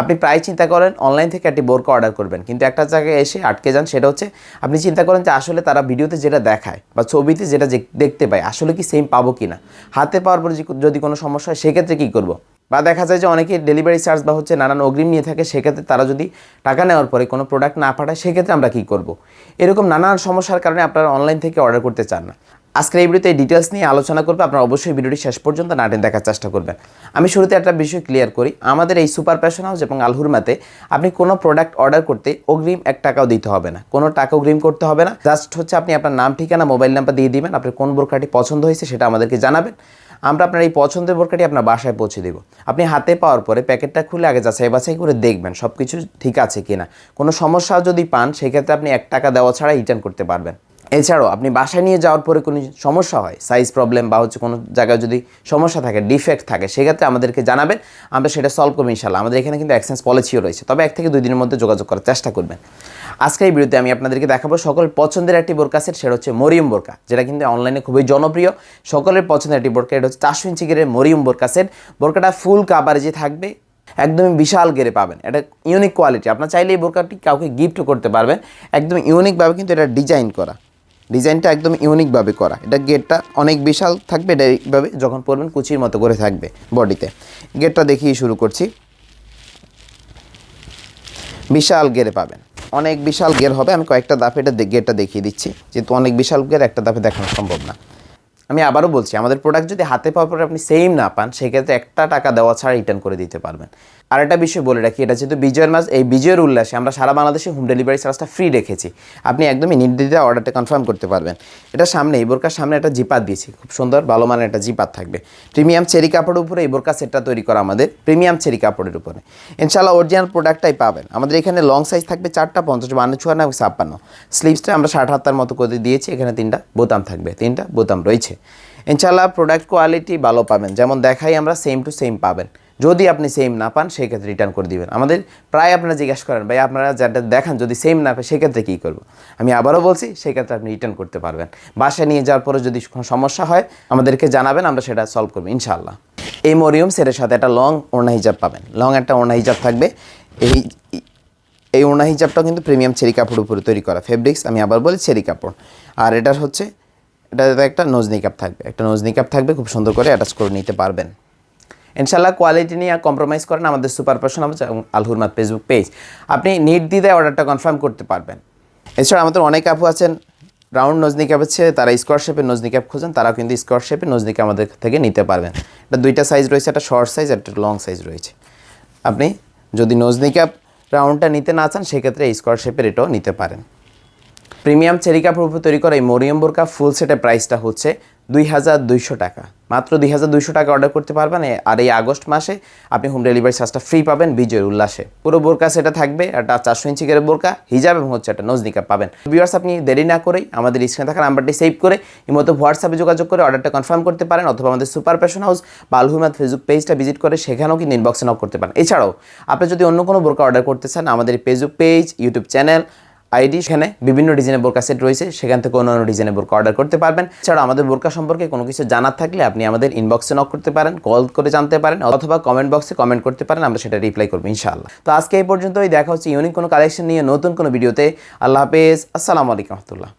আপনি প্রায় চিন্তা করেন অনলাইন থেকে একটি বোরকা অর্ডার করবেন। কিন্তু একটা জায়গায় এসে আটকে যান, সেটা হচ্ছে আপনি চিন্তা করেন যে আসলে তারা ভিডিওতে যেটা দেখায় বা ছবিতে যেটা দেখতে পায়, আসলে কি সেম পাবো কি না হাতে পাওয়ার পরে যদি কোনো সমস্যা হয়, সেক্ষেত্রে কী করব? বা দেখা যায় যে অনেকে ডেলিভারি চার্জ বা হচ্ছে নানান অগ্রিম নিয়ে থাকে, সেক্ষেত্রে তারা যদি টাকা নেওয়ার পরে কোনো প্রোডাক্ট না পাঠায়, সেক্ষেত্রে আমরা কী করব? এরকম নানান সমস্যার কারণে আপনারা অনলাইন থেকে অর্ডার করতে চান না। আজকের এই ভিডিওতে ডিটেলস নিয়ে আলোচনা করবে। আপনারা অবশ্যই ভিডিওটি শেষ পর্যন্ত নাটেন দেখার চেষ্টা করবেন। আমি শুরুতে একটা বিষয় ক্লিয়ার করি। আমাদের এই সুপার প্যাশন হাউস এবং আলহুরমাতে আপনি কোনো প্রোডাক্ট অর্ডার করতে অগ্রিম এক টাকাও দিতে হবে না। কোনো টাকা অগ্রিম করতে হবে না। জাস্ট হচ্ছে আপনি আপনার নাম, ঠিকানা মোবাইল নাম্বার দিয়ে দিবেন। আপনার কোন বোরকাটি পছন্দ হয়েছে সেটা আমাদেরকে জানাবেন। আমরা আপনার এই পছন্দের বোরকাটি আপনার বাসায় পৌঁছে দেবো। আপনি হাতে পাওয়ার পরে প্যাকেটটা খুলে আগে যাচাই বাছাই করে দেখবেন সব কিছু ঠিক আছে কিনা। কোনো সমস্যা যদি পান, সেক্ষেত্রে আপনি এক টাকা দেওয়া ছাড়া রিটার্ন করতে পারবেন। এছাড়াও আপনি বাসায় নিয়ে যাওয়ার পরে কোনো সমস্যা হয় সাইজ প্রবলেম বা হচ্ছে কোনো জায়গায় যদি সমস্যা থাকে ডিফেক্ট থাকে, সেক্ষেত্রে আমাদেরকে জানাবেন। আমরা সেটা সলভ করব ইনশাল্লাহ আমাদের এখানে কিন্তু এক্সচেঞ্জ পলিসিও রয়েছে। তবে এক থেকে দুই দিনের মধ্যে যোগাযোগ করার চেষ্টা করবেন। আজকে এই ভিডিওতে আমি আপনাদেরকে দেখাবো সকল পছন্দের একটি বোরকা সেট সেটা হচ্ছে মরিয়ম বোরকা, যেটা কিন্তু অনলাইনে খুবই জনপ্রিয়। সকলের পছন্দের একটি বোরকা, এটা হচ্ছে চারশো ইঞ্চি গেরের মরিয়ম বোরকা সেট বোরকাটা ফুল কাভারেজে থাকবে। একদমই বিশাল গেরে পাবেন। এটা ইউনিক কোয়ালিটি আপনার চাইলে এই বোরকাটি কাউকে গিফট করতে পারবেন। একদম ইউনিকভাবে কিন্তু এটা ডিজাইন করা। ডিজাইনটা একদম ইউনিকভাবে করা। এটা গেটটা অনেক বিশাল থাকবে, এটা যখন পরবেন কুচির মতো করে থাকবে বডিতে। গেটটা দেখিয়ে শুরু করছি। বিশাল গেরে পাবেন। অনেক বিশাল গের হবে, আমি কয়েকটা দাফে এটা গেটটা দেখিয়ে দিচ্ছি। যেহেতু অনেক বিশাল গের, একটা দাফে দেখানো সম্ভব না। আমি আবারও বলছি, আমাদের প্রোডাক্ট যদি হাতে পাওয়ার পরে আপনি সেম না পান, সেক্ষেত্রে একটা টাকা দেওয়া ছাড়া রিটার্ন করে দিতে পারবেন। আর একটা বিষয় বলে রাখি, এটা যেহেতু বিজয়ের মাস, এই বিজয়ের উল্লাসে আমরা সারা বাংলাদেশে হোম ডেলিভারি চার্জটা ফ্রি রেখেছি। আপনি একদমই নির্দ্বিধায় অর্ডারটা কনফার্ম করতে পারবেন। এটা সামনে, এই বোরকার সামনে একটা জিপাত দিয়েছি, খুব সুন্দর, ভালো মানের একটা জিপাত থাকবে। প্রিমিয়াম চেরি কাপড়ের উপরে এই বোরকা সেটটা তৈরি করা আমাদের প্রিমিয়াম চেরি কাপড়ের উপরে। ইনশাল্লাহ অরিজিনাল প্রোডাক্টটাই পাবেন। আমাদের এখানে লং সাইজ থাকবে চারটা, পঞ্চাশ, বান্ন, চুয়ান্ন এবং ছাপ্পান্ন। স্লিভসটা আমরা ষাট হাত্তার মতো করে দিয়েছি, এখানে তিনটা বোতাম থাকবে, তিনটা বোতাম রয়েছে। ইনশাল্লাহ প্রোডাক্ট কোয়ালিটি ভালো পাবেন। যেমন দেখাই আমরা সেম টু সেম পাবেন। যদি আপনি সেম না পান, সেক্ষেত্রে রিটার্ন করে দিবেন। আমাদের প্রায় আপনারা জিজ্ঞাসা করেন, ভাই, আপনারা যেটা দেখান, যদি সেম না পায়, সেক্ষেত্রে কী করব? আমি আবারও বলছি, সেক্ষেত্রে আপনি রিটার্ন করতে পারবেন। বাসায় নিয়ে যাওয়ার পরে যদি কোনো সমস্যা হয়, আমাদেরকে জানাবেন, আমরা সেটা সলভ করব, ইনশাআল্লাহ। এই মরিয়ম সেটের সাথে একটা লং ওড়না হিজাব পাবেন। লং একটা ওড়না হিজাব থাকবে। এই এই ওড়না হিজাবটাও কিন্তু প্রিমিয়াম চেরি কাপড় উপরে তৈরি করা ফেব্রিক্স আমি আবার বলি চেরি কাপড়। আর এটার হচ্ছে এটাতে একটা নজনি কাপ থাকবে। একটা নজনি কাপ থাকবে, খুব সুন্দর করে অ্যাটাচ করে নিতে পারবেন। ইনশাল্লাহ কোয়ালিটি নিয়ে কম্প্রোমাইজ করেন আমাদের সুপার পার্সন এবং আলহুরমাত ফেসবুক পেজ আপনি নিট দিতে অর্ডারটা কনফার্ম করতে পারবেন। এছাড়া আমাদের অনেক আপু আছেন রাউন্ড নজনি ক্যাপ হচ্ছে, তারা স্কোয়ার শেপের নজনি ক্যাপ খোঁজেন, তারাও কিন্তু স্কোয়ার শেপের নজনি ক্যাপ আমাদের থেকে নিতে পারবেন। এটা দুইটা সাইজ রয়েছে, একটা শর্ট সাইজ একটা লং সাইজ রয়েছে। আপনি যদি নজনি ক্যাপ রাউন্ডটা নিতে না চান, সেক্ষেত্রে স্কোয়ার শেপের এটাও নিতে পারেন। প্রিমিয়াম চেরি কাপড় উপর তৈরি করা এই মরিয়ম বোরকা ফুল সেটের প্রাইসটা হচ্ছে দুই হাজার দুইশো টাকা। মাত্র দুই হাজার দুইশো টাকা অর্ডার করতে পারবেন। আর এই আগস্ট মাসে আপনি হোম ডেলিভারি চার্জটা ফ্রি পাবেন বিজয়ের উল্লাসে। পুরো বোরকা সেটা থাকবে, একটা চারশো ইঞ্চি করে বোরকা হিজাব এবং হচ্ছে একটা নজনিকা পাবেন। ভিউয়ার্স আপনি দেরি না করেই আমাদের স্ক্রিনে থাকা নাম্বারটি সেভ করে ইমতো হোয়াটসঅ্যাপে যোগাযোগ করে অর্ডারটা কনফার্ম করতে পারেন, অথবা আমাদের সুপার প্যাশন হাউস বা আলহুমাদ ফেসবুক পেজটা ভিজিট করে সেখানেও কিন্তু ইনবক্সে নক করতে পারেন। এছাড়াও, আপনি যদি অন্য কোনো বোরকা অর্ডার করতে চান, আমাদের Facebook page YouTube channel ID সেখানে বিভিন্ন ডিজাইনের বোরকা সেট রয়েছে, সেখান থেকে অন্য অন্য ডিজাইনের বোরকা অর্ডার করতে পারবেন। এছাড়া আমাদের বোরকা সম্পর্কে কোনো কিছু জানার থাকলে আপনি আমাদের ইনবক্সে নক করতে পারেন কল করে জানতে পারেন, অথবা কমেন্ট বক্সে কমেন্ট করতে পারেন, আমরা সেটা রিপ্লাই করব, ইনশাআল্লাহ। তো আজকে এই পর্যন্তই, দেখা হচ্ছে ইউনিক কোনো কালেকশন নিয়ে নতুন কোনো ভিডিওতে আল্লাহ হাফেজ, আসসালামু আলাইকুম রহমতুল্লাহ।